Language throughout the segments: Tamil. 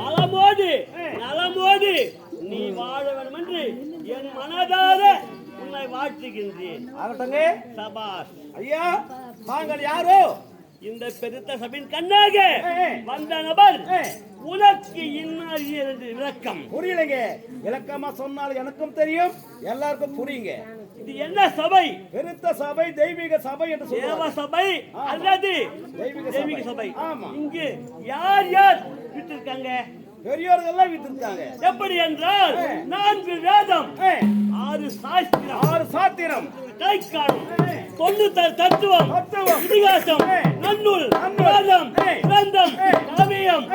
நலமோடு நலமோடு நீ வாழ வேண்டும் என்று என் மனதார உன்னை வாழ்த்துகின்றேன் ஆகட்டங்க சபாஷ் ஐயா தாங்கள் யாரோ இந்த பெருத்த சபின் கண்ணாக. வந்த நபர். உனக்கு இன்னும் என்று விளக்கம் புரியலைங்க இலக்கமா சொன்னால் எனக்கும் தெரியும் எல்லாருக்கும் புரியுங்க இது என்ன சபை பெருத்த சபை தெய்வீக சபை என்று தேவ சபை. அல்லது தெய்வீக சபை. ஆமா. இங்கு யார் யார் விட்டிருக்காங்க பெரியோர்கள் எல்லாம் வித்திருக்காங்க எப்படி என்றால். நான்கு வேதம் ஆறு சாஸ்திரம் ஆறு சாத்திரம் கை காணும். தொண்ணூத்தாறு தத்துவம். இதிகாசம். நன்னூல். வேதம். கிரந்தம். காவியம்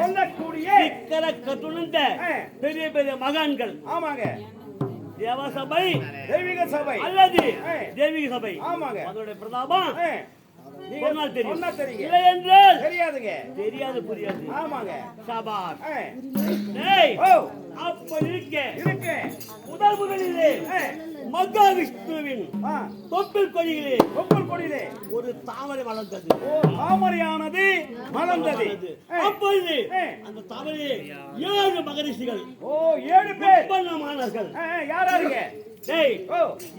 சொல்லக்கூடிய சிக்கர கட்டுணர்ந்த. பெரிய பெரிய மகான்கள். ஆமாங்க. தேவசபை தெய்வீக சபை. அல்லது. தெய்வீக சபை. ஆமாங்க. அதோட பிரதாபம் தெரியாது புரியாது. ஆமாங்க. ஓ. அப்படி இருக்க. இருக்கு. முதல் முதலிலே மகாவிஷ்ணுவின் தொப்பில் கொடியிலே. கொப்பல் கொடியிலே. ஒரு தாமரை வளர்ந்தது ஓ தாமரையானது மலர்ந்தது. அப்பொழுது. அந்த தாமரையிலே ஏழு மகரிஷிகள் ஓ ஏழு பேர். உற்பத்தமானார்கள் ஏய், ஏய்,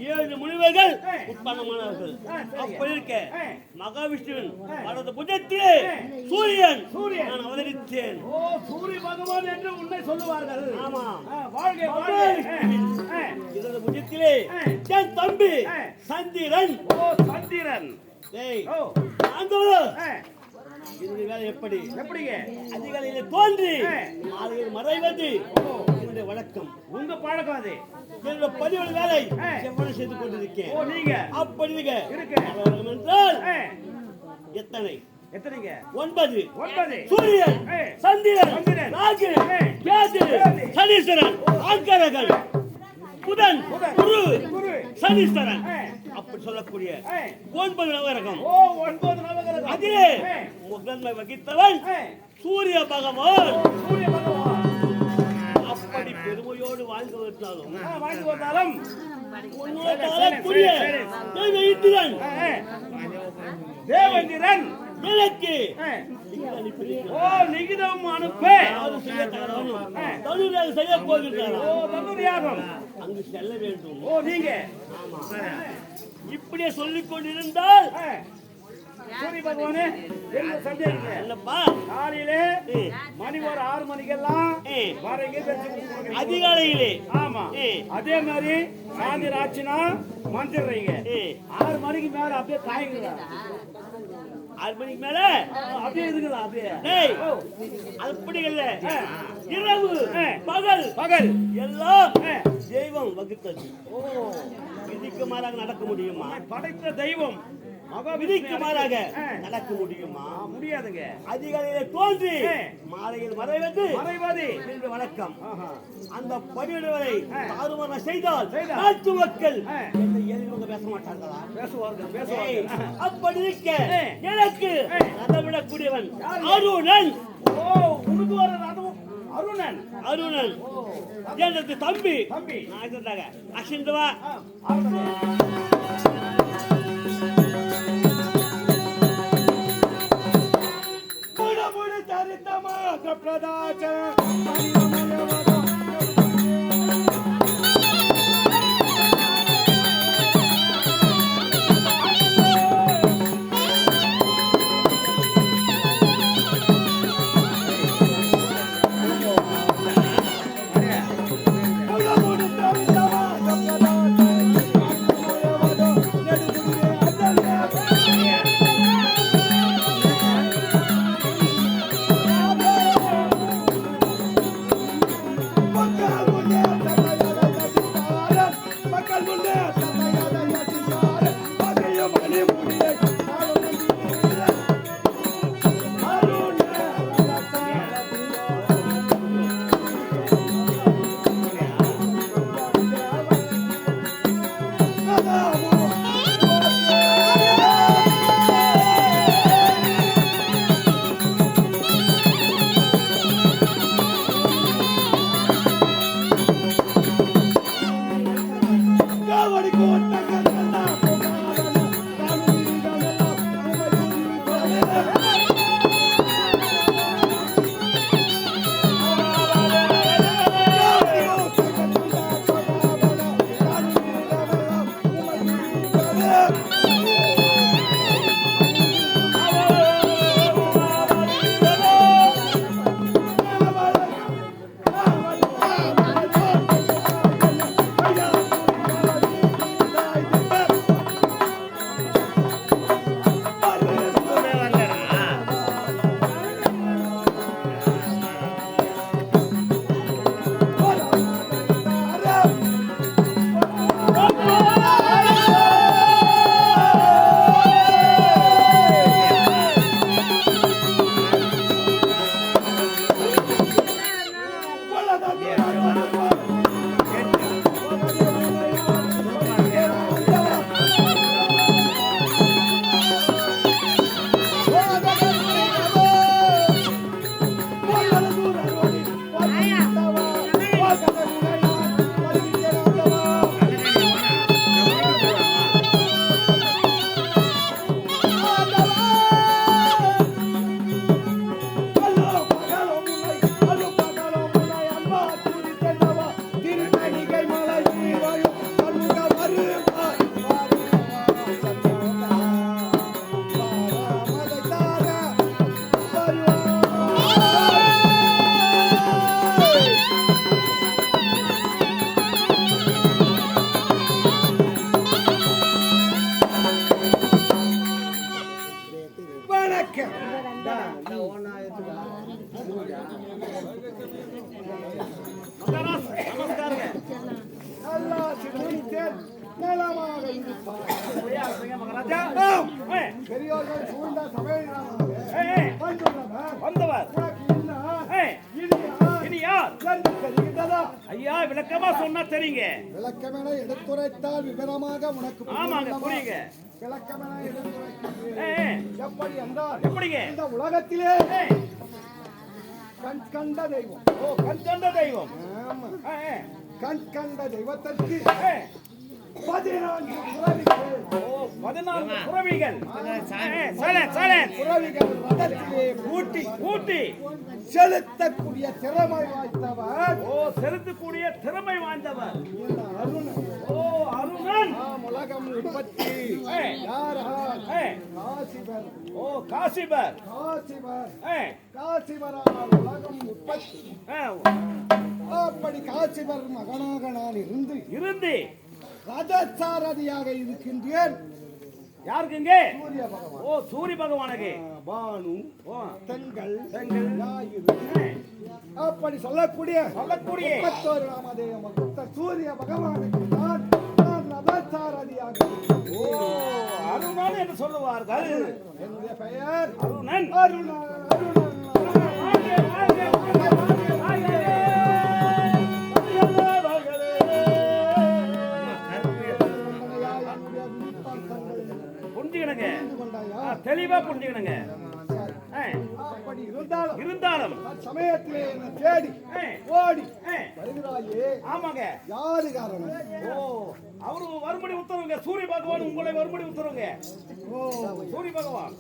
ஏழு முனிவர்கள் ஏய். சரிங்க. அப்படி இருக்க ஏய். மகாவிஷ்ணுவின் ஏய். வலது புஜத்திலே ஏய். சூரியன் சூரியன். நான் அவதரித்தேன் ஓ சூரிய பகவான் என்று உன்னை சொல்லுவார்கள் ஆமா. ஆ, வாழ்க வாழ்க மகாவிஷ்ணுவின் ஏய், ஏய். இடது புஜத்திலே ஏய். என் தம்பி ஏய். சந்திரன் ஓ சந்திரன் டேய் ஓ ஏய், இந்த வேலை எப்படி எப்படிங்க அதிகாலையில தோன்றி ஏய். மாலையில் மறைவது என்னுடைய வழக்கம். உங்க பழக்கம் அது. என்னுடைய பதிவு வேலை ஏய். செவ்வனை செய்து கொண்டிருக்கேன் நீங்க? அப்படி இருக்க இருக்கு. வழக்கம் என்றால் எத்தனை? எத்தனைங்க? ஒன்பது. ஒன்பது. சூரியன். சந்திரன். சனீஸ்வரன் ஆங்கரகன் புதன். குரு சனீஸ்வரன். அப்படி சொல்லக்கூடிய. ஒன்பது நவகிரகம். அதிலே முதன்மை வகித்தவன். சூரிய பகவான். பெருமையோடு வாழ்ந்து வந்தாலும். வாழ்ந்து வந்தாலும். உன்னோட தேவேந்திரன். ஓ அனுப்பே. செய்ய தகவலும் தனுராக செய்ய போகின்றாரா? ஓ தனுரியாகம் அங்கு செல்ல வேண்டும். ஓ நீங்க. இப்படியே சொல்லிக் கொண்டிருந்தால் சூரிய பகவானே காலையிலே ஏய், மணி ஒரு ஆறு மணிக்கெல்லாம் வரீங்க. அதிகாலையிலே. ஆமா. அதே மாதிரி சாயந்தரம் ஆச்சுன்னா மந்திடுறீங்க ஆறு மணிக்கு மேல அப்படியே காய்ங்களா ஆறு மணிக்கு மேல? அப்படியே இருக்குதா அப்படியே. அப்படி இல்ல. இரவு பகல். பகல். எல்லாம் தெய்வம் வகுத்தது. ஓ. மாறாக நடக்க முடியுமா? படைத்த தெய்வம் விதிக்கு மாறாக நடக்க முடியுமா? முடியாதுங்க. அதிகாலையில தோன்றி. மாலையில் மறைவது மறைவாதி. என்று வழக்கம். ஆஹா. அந்த பணியிடவரை ஏ. தாறுமாற செய்தால். நாட்டு மக்கள் எதிர்வங்க பேச மாட்டார்களா? பேசுவார்கள் பேசுவார்கள். அப்படி இருக்க. எனக்கு யாரு? அருணன். ஓ அதுவும் அருணன் அருணன். எனது தம்பி? தம்பி. நான் இருந்தாங்க அசிந்தவா தரித்தமாக பிரதாச்ச. வந்தவர். யார்? ஐயா விளக்கமா சொன்னா தெரியுங்க. விளக்கமென எடுத்துரைத்தால் விவரமாக உனக்கு ஆமாங்க புரியுங்க. விளக்கமென ஏய், எப்படி என்றால் எப்படிங்க? இந்த உலகத்திலே கண் கண்ட தெய்வம். ஓ கண் கண்ட தெய்வம். ஆமா. கண் கண்ட தெய்வத்திற்கு பதினான்கு புறவிகள் ஓ பதினான்கு செலுத்தக்கூடிய திறமை வாய்ந்தவர் ஓ செலுத்தக்கூடிய திறமை வாய்ந்தவர் அருணன் ஓ அருணன் உலகம் உற்பத்தி காசிபர் காசிவர் ஓ காசிபர் காசிவர் காசிபரால் காசிவரால் உலகம் உற்பத்தி அப்படி காசிவர் மகனாக நான் இருந்து இருந்து ரதசாரதியாக இருக்கின்றேன். யாருக்குங்க சூரிய பகவான். ஓ சூரிய பகவானுக்கு. பானு ஓ. தெங்கள் தெங்கள். ஞாயிறு. அப்படி சொல்லக்கூடிய சொல்லக்கூடிய. முப்பத்தோரு நாமதேவ மகுத்த சூரிய பகவானுக்கு நான் நான் ரதசாரதியாக ஓ அருணன் என்று சொல்லுவார்கள். என்னுடைய பெயர். அருணன். அருணா அருணா தெளிவா புரிஞ்சுக்கணுங்க. இருந்தாலும் சமயத்திலே தேடி ஓடி வருகிறாயே. ஆமாங்க. யாரு காரணம் ஓ அவரு வரும்படி உத்தரவுங்க. சூரிய பகவான் உங்களை வரும்படி உத்தரவுங்க. ஓ சூரிய பகவான்.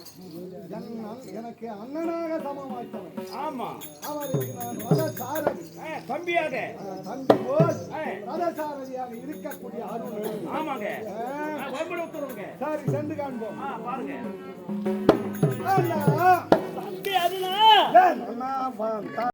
எனக்கு அண்ணனாக சமமாய்த்தவன் ஆமா. அவருக்கு நான் ரதசாரதி. தம்பியாக. ஆ, தம்பி போல் ஏய், ரதசாரதியாக இருக்கக்கூடிய அருள். ஆமாங்க. வரும்படி உத்தரவுங்க. சரி சென்று காண்போம். பாருங்க. தம்பி வா-